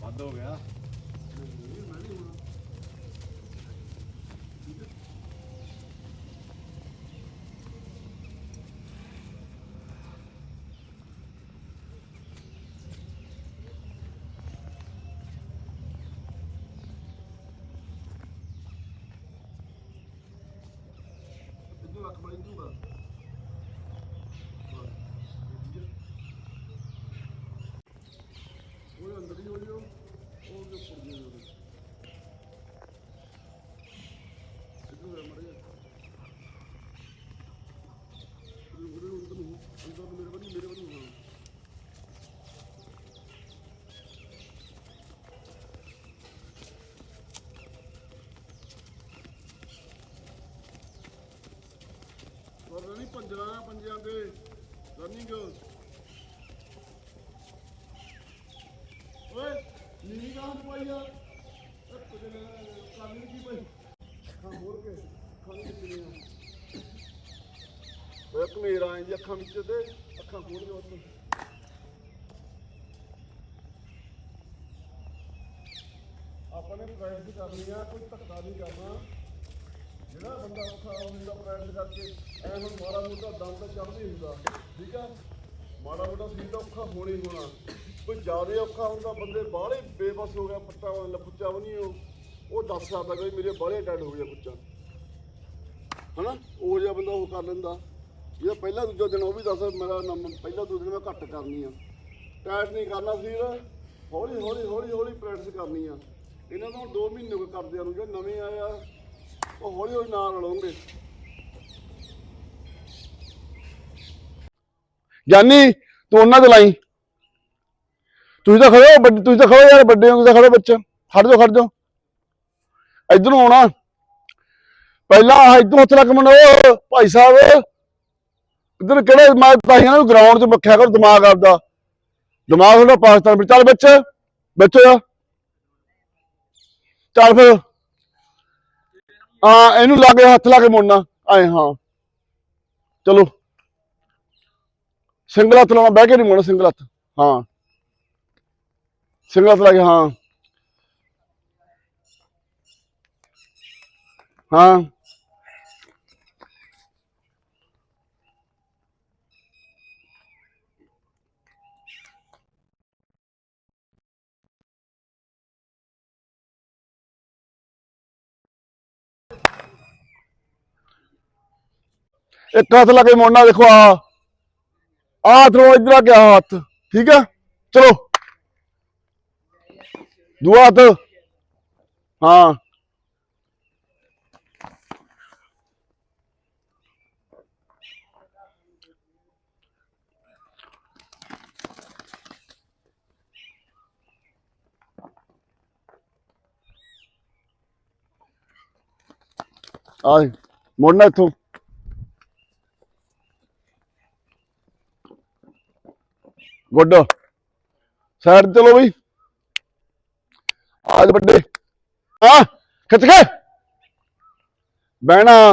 ਵੱਧ ਹੋ ਗਿਆ ਇਦੋਂ ਅੱਖ ਬੜੀ ਦੂਗਾ ਉਹ ਅੰਦਰ ਹੀ ਹੋ ਜਿਓ ਉਹ ਦੇ ਉੱਪਰ ਜੀ ਉਹਦੇ ਸਿੱਧੂ ਹੈ ਮੜਿਆ ਉਹਦੇ ਅੰਦਰ ਨੂੰ ਅੰਦਰ ਨੂੰ ਮੇਰੇ ਬਣੀ ਮੇਰੇ ਬਣੀ ਹਾਂ ਪਰ ਨਹੀਂ ਦੇ ਰਨਿੰਗ ਓਏ ਨੀਂਦ ਕਾਂ ਪਾਈ ਆ। ਇਹ ਕੁਝ ਕਾਰਨ ਕੀ ਪਈ ਅੱਖਾਂ ਮੋੜ ਕੇ ਖਾਣ ਕਿੰਨੇ ਆ? ਓਏ ਕਮੇਰਾ ਆਈ ਅੱਖਾਂ ਵਿੱਚ ਤੇ, ਅੱਖਾਂ ਖੋਲ ਕੇ ਉੱਥੇ। ਆਪਾਂ ਨੇ ਪ੍ਰੈਕਟਿਸ ਕਰਨੀ ਆ, ਕੋਈ ਧੱਕਾ ਨਹੀਂ ਕਰਨਾ। ਜਿਹੜਾ ਬੰਦਾ ਔਖਾ ਹੁੰਦਾ ਪ੍ਰੈਕਟਿਸ ਕਰਕੇ, ਐ ਹੁਣ ਮਾੜਾ ਮੋਟਾ ਦਮ ਤਾਂ ਚੜ੍ਹਦਾ ਹੁੰਦਾ, ਠੀਕ ਆ? ਮਾੜਾ ਮੋਟਾ ਸਰੀਰ ਤਾਂ ਔਖਾ ਹੋਣਾ ਹੋਣਾ। ਕੋਈ ਜ਼ਿਆਦਾ ਔਖਾ ਹੁੰਦਾ ਬੰਦੇ ਬਾਹਲੇ ਬੇਬਸ ਹੋ ਗਿਆ ਪੱਟਾ ਲਪੁੱਚਾ ਵੀ ਨਹੀਂ ਉਹ। ਉਹ ਦੱਸ ਸਕਦਾ ਕਿ ਮੇਰੇ ਬਾਹਲੇ ਡੈਡ ਹੋ ਗਿਆ ਪੁੱਚਾ ਹਨਾ? ਉਹ ਜਿਹਾ ਬੰਦਾ ਉਹ ਕਰ ਲੈਂਦਾ। ਜਿਹੜਾ ਪਹਿਲਾ ਦੂਜਾ ਦਿਨ ਉਹ ਵੀ ਦੱਸ, ਮੇਰਾ ਨੰਬਰ ਪਹਿਲਾ ਦੂਜਾ ਦਿਨ ਮੈਂ ਘੱਟ ਕਰਨੀ ਆ। ਟਾਈਟ ਨਹੀਂ ਕਰਨਾ ਸਰੀਰ ਹੌਲੀ ਹੌਲੀ ਹੌਲੀ ਹੌਲੀ ਪ੍ਰੈਕਟਿਸ ਕਰਨੀ ਆ। ਇਹਨਾਂ ਤੋਂ 2 ਮਹੀਨੇ ਕਰਦੇ ਆ ਕਰਦਿਆਂ ਨੂੰ, ਜਿਹੜੇ ਨਵੇਂ ਆਇਆ ਉਹ ਹੌਲੀ ਹੌਲੀ ਨਾਲ ਰਲੋਂਗੇ ਜਾਨੀ, ਤੂੰ ਉਹਨਾਂ ਦੇ ਲਾਈ। ਤੁਸੀਂ ਤਾਂ ਖੜੇ ਤੁਸੀਂ ਤਾਂ ਖੜੇ ਯਾਰ, ਵੱਡੇ ਹੋ, ਤੁਸੀਂ ਤਾਂ ਖੜੇ ਖੜ ਜਾਓ ਖੜ ਜਾਓ। ਇਧਰੋਂ ਆਉਣਾ। ਪਹਿਲਾਂ ਆਹ ਇਧਰੋਂ ਹੱਥ ਲੱਗ ਮਨੋ ਭਾਈ ਸਾਹਿਬ। ਇਧਰ ਕਿਹੜੇ ਮੈਂ ਤਾਂ ਇਹਨਾਂ ਨੂੰ ਗਰਾਊਂਡ 'ਚ ਰੱਖਿਆ ਕਰ, ਦਿਮਾਗ ਆਪਦਾ। ਦਿਮਾਗ ਤੁਹਾਡਾ ਪਾਕਿਸਤਾਨ ਵਿੱਚ। ਚੱਲ ਬੱਚੇ ਬੱਚੋ ਚੱਲ ਫਿਰ। ਹਾਂ ਇਹਨੂੰ ਲਾ ਕੇ ਹੱਥ ਲਾ ਕੇ ਮੁੜਨਾ। ਆਏ, ਹਾਂ। ਚਲੋ। ਸਿੰਗਲ ਹੱਥ ਲਾਉਣਾ, ਬਹਿ ਕੇ ਨਹੀਂ ਮੁੜਨਾ ਸਿੰਗਲ ਹੱਥ। ਹਾਂ। ਸਿੰਗਲ ਹੱਥ ਲਾ ਕੇ, ਹਾਂ। ਹਾਂ। ਇੱਕ ਹੱਥ ਲਾ ਕੇ ਮੋੜਨਾ ਦੇਖੋ ਆ ਆ ਥਰੋ ਇਧਰ ਆ ਗਿਆ ਹੱਥ ਠੀਕ ਹੈ ਚਲੋ ਦੂਆ ਹੱਥ ਹਾਂ ਆ ਮੋੜਨਾ ਇੱਥੋਂ ਗੁੱਡ। ਸਾਈਡ ਚਲੋ ਬਈ। ਆਜ ਵੱਡੇ। ਹਾਂ ਖਿੱਚ ਕੇ। ਬਹਿਣਾ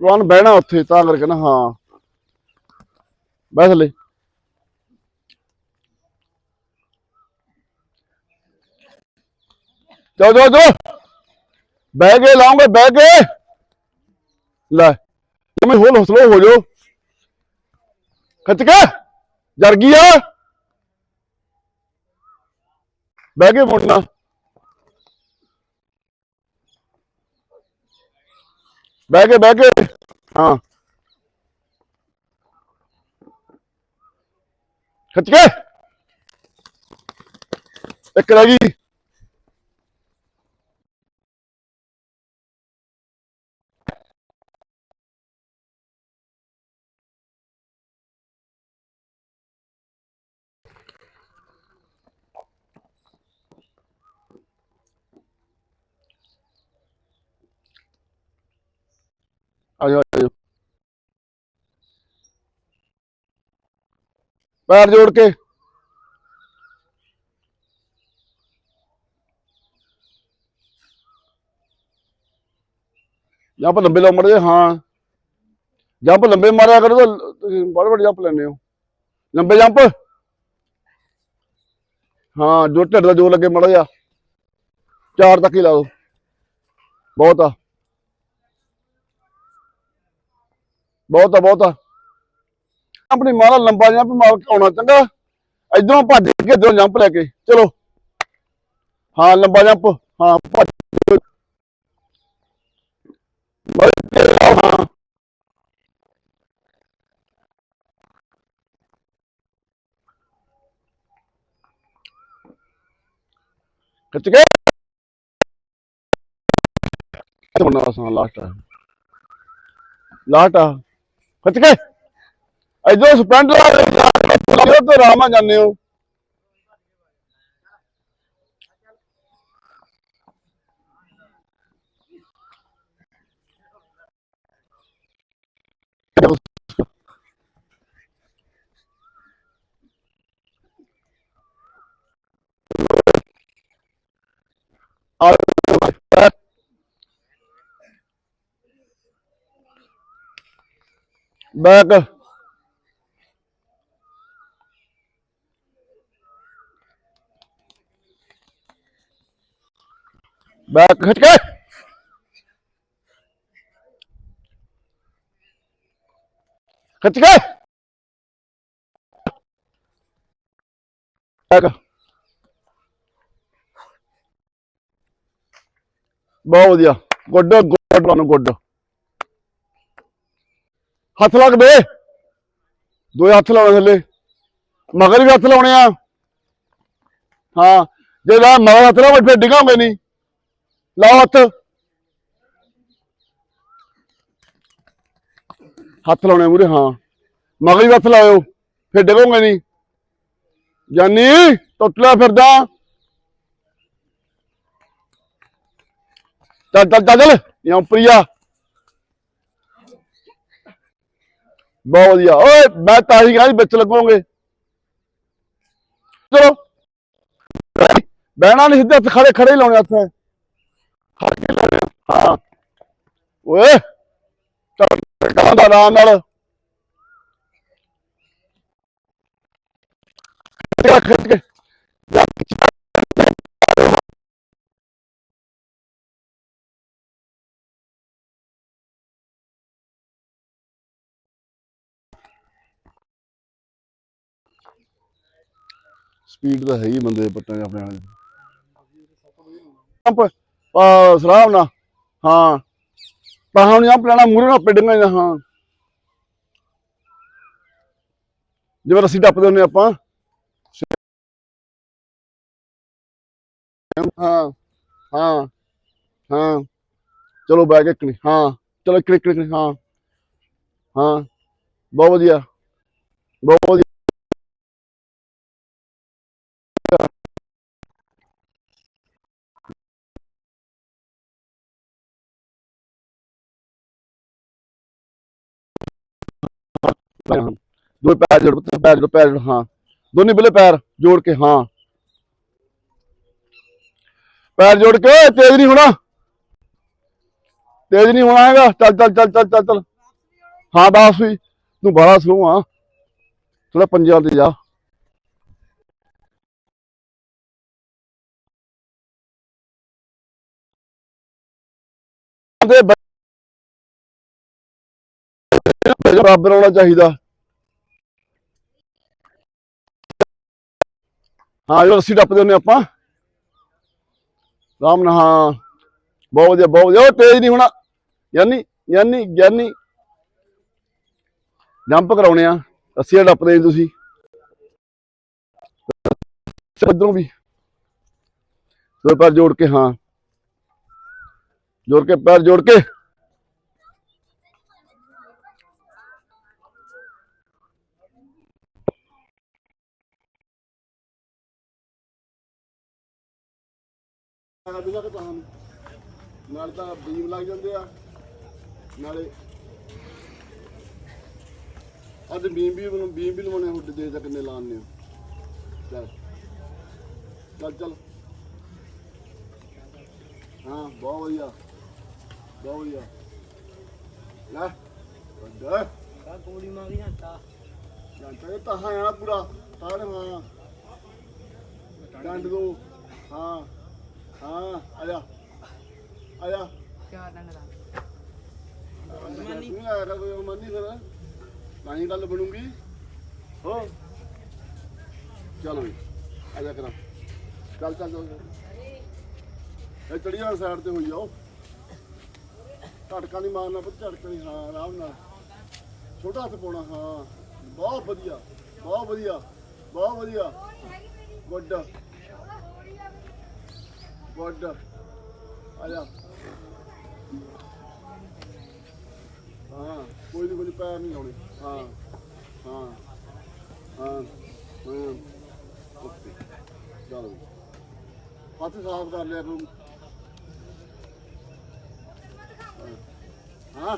ਰੋਣ ਬਹਿਣਾ ਉੱਥੇ, ਤਾਂ ਕਰਕੇ ਨਾ, ਹਾਂ। ਬੈਠ ਲੈ ਜਾਓ ਜਾਓ ਜਾਓ। ਬਹਿ ਕੇ ਲਾਉਂਗੇ, ਬਹਿ ਕੇ। ਲੈ, ਤੁਮੇ ਹੋਲ ਹੌਸਲਾ ਹੋ ਜਾਓ। ਖਿੱਚ ਕੇ। ਜਰ ਗਈ ਆ। ਬਹਿ ਕੇ ਮੁੜਨਾ ਬਹਿ ਕੇ ਬਹਿ ਕੇ। ਹਾਂ। ਖਿੱਚ ਕੇ। ਇੱਕ ਰਹਿ ਗਈ। ਆ ਜਾਓ ਪੈਰ ਜੋੜ ਕੇ। ਜੰਪ ਲੰਬੇ ਲੰਬੇ ਮੜੇ ਹਾਂ। ਜੰਪ ਲੰਬੇ ਮਾਰਿਆ ਕਰੋ ਤਾਂ ਤੁਸੀਂ ਬੜੇ ਬੜੇ ਜੰਪ ਲੈਣੇ ਹੋ। ਲੰਬੇ ਜੰਪ। ਹਾਂ, ਜੋ ਢਿੱਡ ਦਾ ਜੋਰ ਲੱਗੇ ਮੜਾ ਜਾ ਚਾਰ ਤੱਕ ਹੀ ਲਾ ਦੋ ਬਹੁਤ ਆ। ਬਹੁਤ ਆ ਬਹੁਤ ਆ। ਆਪਣੀ ਮਾਰਾ ਲੰਬਾ ਜੰਪ ਮਾਰ ਆਉਣਾ ਚੰਗਾ। ਇਧਰੋਂ ਭੱਜ ਕੇ ਇਧਰੋਂ ਜੰਪ ਲੈ ਕੇ। ਚਲੋ। ਹਾਂ, ਲੰਬਾ ਜੰਪ ਹਾਂ, ਭੱਜ ਹਾਂ ਖਿੱਚ ਕੇ। ਇਹ ਬੰਨਾ ਲਾਸਟ ਆ। ਲਾਸਟ ਆ। ਖਿੱਚ ਕੇ ਇਧਰੋਂ ਸਪੈਂਡ ਲਾ ਕੇ ਤੇ ਰਾਮਾ ਜਾਂਦੇ ਹੋ ਆ ਬੈਕ ਬੈਕ ਖਿੱਚ ਕੇ ਖਿੱਚ ਕੇ ਬੈਕ ਬਹੁਤ ਵਧੀਆ ਗੁੱਡ ਗੁੱਡ ਨੂੰ ਗੁੱਡ ਹੱਥ ਲੱਗ ਬੇ ਦੋਏ ਹੱਥ ਲਾਉਣੇ ਥੱਲੇ। ਮਗਰ ਵੀ ਹੱਥ ਲਾਉਣੇ ਆ। ਹਾਂ, ਜੇ ਨਾ ਮਗਰ ਹੱਥ ਲਾਵੇ ਫਿਰ ਡਿੱਗਾਂਗੇ ਨਹੀਂ। ਲਾਓ ਹੱਥ। ਹੱਥ ਲਾਉਣੇ ਮੂਰੇ ਹਾਂ। ਮਗਰ ਵੀ ਹੱਥ ਲਾਇਓ, ਫਿਰ ਡਿੱਗੋਗੇ ਨਹੀਂ। ਜਾਨੀ ਟੁੱਟਲਾ ਫਿਰਦਾ। ਚੱਲ ਚੱਲ ਚੱਲ ਚੱਲ। ਪ੍ਰਿਆ। ਬਹੁਤ ਵਧੀਆ। ਓਏ ਮੈਂ ਤਾਂ ਹੀ ਕਹਿੰਦਾ ਵਿੱਚ ਲੱਗੋਗੇ। ਚਲੋ। ਬਹਿਣਾ ਨਹੀਂ ਸਿੱਧੇ ਹੱਥ ਖੜੇ ਖੜੇ ਹੀ ਲਾਉਣੇ ਹੱਥ ਹਾਂ। ਓਏ ਚੱਲ ਦਾ ਆਰਾਮ ਨਾਲ। ਖਿੱਚ ਕੇ, ਸਪੀਡ ਤਾਂ ਹੈ ਹੀ ਬੰਦੇ ਦੇ ਪੱਟਾਂ 'ਚ ਆਪਣੇ ਵਾਲੇ ਪੰਪ ਆ ਸਲਾਮ ਨਾ। ਹਾਂ। ਤਾਂ ਹੁਣ ਜਾਂ ਪਲਾਣਾ ਮੂਰੇ ਨਾਲ ਪਿੱਡਾਂਗੇ ਨਾ ਹਾਂ। ਜਿਵੇਂ ਰੱਸੀ ਟੱਪਦੇ ਹੁੰਦੇ ਆਪਾਂ। ਹਾਂ। ਹਾਂ। ਹਾਂ। ਚਲੋ ਬੈਗ ਇੱਕ ਨਹੀਂ ਹਾਂ। ਚਲੋ ਇੱਕ ਇੱਕ ਹਾਂ। ਹਾਂ। ਬਹੁਤ ਵਧੀਆ। ਬਹੁਤ ਵਧੀਆ। ਹਾਂ। ਦੋ ਪੈਰ ਜੋੜ ਪੁੱਤ, ਪੈਰ ਜੋੜ ਪੈਰ ਜੋੜ ਹਾਂ। ਦੋਨੇ ਬਿਲੇ ਪੈਰ ਜੋੜ ਕੇ ਹਾਂ। ਪੈਰ ਜੋੜ ਕੇ ਤੇਜ਼ ਨਹੀਂ ਹੋਣਾ। ਤੇਜ਼ ਨਹੀਂ ਹੋਣਾ ਹੈਗਾ। ਚੱਲ ਚੱਲ ਚੱਲ ਚੱਲ ਚੱਲ ਚੱਲ। ਹਾਂ ਬਾਸ ਵੀ। ਤੂੰ ਬੜਾ ਸਲੋ ਆ। ਥੋੜਾ ਪੰਜਾਂ ਤੇ ਜਾ। ਦੇ ਬਰਾਬਰ ਹੋਣਾ ਚਾਹੀਦਾ। ਹਾਂ ਜੋ ਰੱਸੀ ਟੱਪਦੇ ਹੁੰਦੇ ਆਪਾਂ। ਰਾਮ ਨਾ ਹਾਂ। ਬਹੁਤ ਵਧੀਆ ਬਹੁਤ ਵਧੀਆ। ਉਹ ਤੇਜ਼ ਨਹੀਂ ਹੋਣਾ। ਯਾਨੀ ਯਾਨੀ ਗਿਆਨੀ ਜੰਪ ਕਰਾਉਣੇ ਆ। ਰੱਸੀਆਂ ਟੱਪਦੇ ਜੀ ਤੁਸੀਂ। ਇੱਧਰੋਂ ਵੀ। ਦੋ ਪੈਰ ਜੋੜ ਕੇ, ਹਾਂ। ਜੋੜ ਕੇ, ਪੈਰ ਜੋੜ ਕੇ। ਬਿਨਾ ਕਿ ਤੁਹਾਨੂੰ ਨਾਲ ਤਾਂ ਬੀਮ ਲੱਗ ਜਾਂਦੇ ਆ। ਨਾਲੇ ਅੱਜ ਬੀਮ ਵੀ ਬੀਮ ਵੀ ਲਵਾਉਣੇ ਹੁੱਡ ਦੇ ਤਾਂ ਕਿੰਨੇ ਲਾਉਣੇ ਆ ਚੱਲ। ਚੱਲ ਚੱਲ। ਹਾਂ ਬਹੁਤ ਵਧੀਆ। ਬਹੁਤ ਵਧੀਆ। ਲੈ ਵੱਡਾ। ਕਾ ਗੋਲੀ ਮਾਰੀ ਨਾ ਤਾ। ਜਾਂਤਾ ਇਹ ਤਾਂ ਹਾਂ ਆ ਪੂਰਾ। ਤਾਂ ਹਾਂ। ਡੰਡ ਦੋ ਹਾਂ। ਹਾਂ ਆ ਜਾ। ਆ ਜਾ। ਚਾਰ ਡੰਗ ਦਾ ਨਹੀਂ ਆਇਆ ਕੋਈ ਮੰਨੀ ਫਿਰ। ਤਾਂ ਹੀ ਗੱਲ ਬਣੂਗੀ। ਹੋ। ਚਲੋ ਜੀ ਆ ਜਾ ਕਰਾਂ। ਚੱਲ ਚੱਲ ਚੱਲ ਇਹ ਚੜੀਆਂ ਸਾਈਡ ਤੇ ਹੋਈ ਜਾਓ ਝਟਕਾ ਨਹੀਂ ਮਾਰਨਾ ਪੁੱਤ ਝਟਕਾ ਨਹੀਂ ਹਾਂ ਆਰਾਮ ਨਾਲ। ਛੋਟਾ ਹੱਥ ਪਾਉਣਾ ਹਾਂ। ਬਹੁਤ ਵਧੀਆ ਬਹੁਤ ਵਧੀਆ ਬਹੁਤ ਵਧੀਆ। ਗੁੱਡ ਗੁੱਡ ਆ ਹਾਂ ਕੋਈ ਨਹੀਂ ਕੋਈ ਪੈਰ ਨਹੀਂ ਲਾਉਣੇ ਹਾਂ ਹਾਂ ਹਾਂ ਹਾਂ ਓਕੇ ਚਲੋ ਹੱਥ ਸਾਫ਼ ਕਰ ਲਿਆ ਕਰੋ ਹਾਂ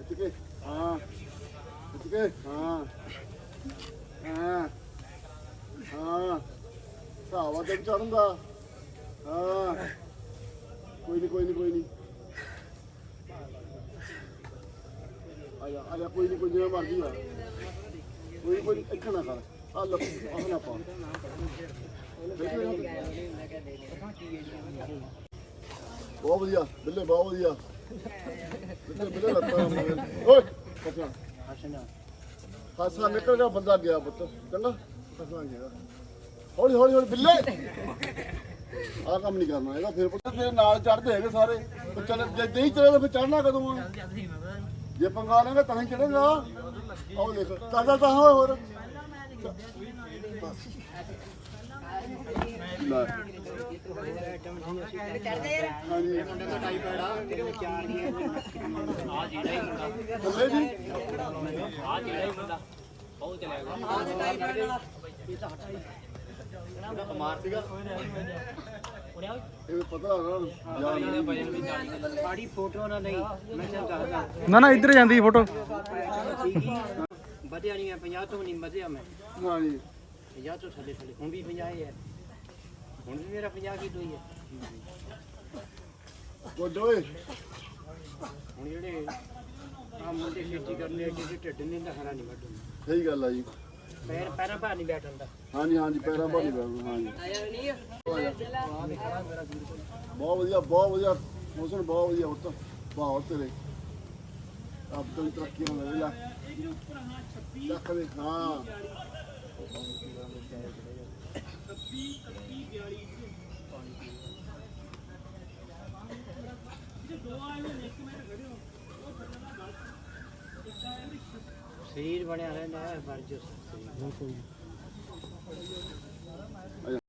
ਇੱਥੇ ਕੇ ਹਾਂ ਇੱਥੇ ਕੇ ਹਾਂ ਹਾਂ ਹਾਂ ਸਾਵਾ ਤੇ ਚੜਦਾ ਹਾਂ। ਕੋਈ ਨਹੀਂ ਕੋਈ ਨਹੀਂ ਕੋਈ ਨਹੀਂ ਆ ਜਾ ਕੋਈ ਨਹੀਂ ਕੋਈ ਜਿਵੇਂ ਮਰਜ਼ੀ ਆ। ਕੋਈ ਕੋਈ ਇੱਥੇ ਨਾ ਕਰ ਆ ਲੱਗ ਆਹ ਨਾ ਪਾ। ਬਹੁਤ ਵਧੀਆ, ਬਿੱਲੇ ਬਹੁਤ ਵਧੀਆ। ਬਿੱਲੇ ਬਿੱਲੇ ਲੱਤਾਂ ਓਏ ਪਛਾ ਹਾਸਾ ਨਿਕਲ ਗਿਆ, ਬੰਦਾ ਗਿਆ ਪੁੱਤ। ਚੰਗਾ? ਫਸਣਾ ਗਿਆ। ਹੌਲੀ ਹੌਲੀ ਹੌਲੀ, ਬਿੱਲੇ! ਆਹ ਕੰਮ ਨਹੀਂ ਕਰਨਾ ਇਹਦਾ ਫਿਰ ਪੁੱਤ ਨਾਲ ਚੜਦੇ ਹੈਗੇ ਸਾਰੇ। ਉਹ ਚੱਲ, ਜੇ ਨਹੀਂ ਚੜੇ ਤਾਂ ਫਿਰ ਚੜਨਾ ਕਦੋਂ ਆ? ਜੇ ਪੰਗਾ ਲੈਂਗਾ ਤਾਂ ਹੀ ਚੜੇਗਾ ਆਓ ਦੇਖ ਕਰਦਾ ਤਾਂ ਹੋਏ ਹੋਰ। ਲੈ। ਹਾਂਜੀ। ਥੱਲੇ ਜੀ। ਇਹ ਪਤਾ ਨਾ ਯਾਰ ਸਾਡੀ ਫੋਟੋ ਨਾ ਨਹੀਂ ਮੈਂ ਚੱਲ ਦੱਸਦਾ ਨਾ ਨਾ ਇੱਧਰ ਜਾਂਦੀ ਫੋਟੋ। ਵਧਿਆ ਨਹੀਂ ਹੈ 50 ਤੋਂ ਨਹੀਂ ਵਧਿਆ ਮੈਂ। ਹਾਂਜੀ 50 ਤੋਂ ਥੱਲੇ ਥੱਲੇ ਹੁਣ ਵੀ 50 ਹੈ ਹੁਣ ਵੀ ਮੇਰਾ 50 ਕਿਲੋ ਹੀ ਹੈ? ਗੁੱਡ ਓਏ। ਹੁਣ ਜਿਹੜੇ ਆ ਮੁੰਡੇ ਖੇਤੀ ਕਰਨੇ ਆ ਜਿਹੜੇ ਢਿੱਡ ਨਹੀਂ ਦਾ ਹਰਾ ਨਹੀਂ ਵੱਢਣ। ਸਹੀ ਗੱਲ ਆ ਜੀ। ਪੈਰ ਪੈਰਾਂ ਭਾਰ ਨਹੀਂ ਬੈਠਣ ਦਾ। ਹਾਂਜੀ ਹਾਂਜੀ, ਪੈਰਾਂ ਭਾਰੀ ਬੈਠੋ ਹਾਂਜੀ। ਬਹੁਤ ਵਧੀਆ ਬਹੁਤ ਵਧੀਆ। ਮੌਸਮ ਬਹੁਤ ਵਧੀਆ ਉੱਤ ਬਹੁਤ ਤੇਰੇ। ਆਪ ਤੋਂ ਤਰੱਕੀ ਹੋ ਗਈ ਲੈ। ਚੱਕ ਦੇ, ਹਾਂ। ਸਰੀਰ ਬਣਿਆ ਰਹਿੰਦਾ ਹੈ ਵਰਜਸ ਸਰੀਰ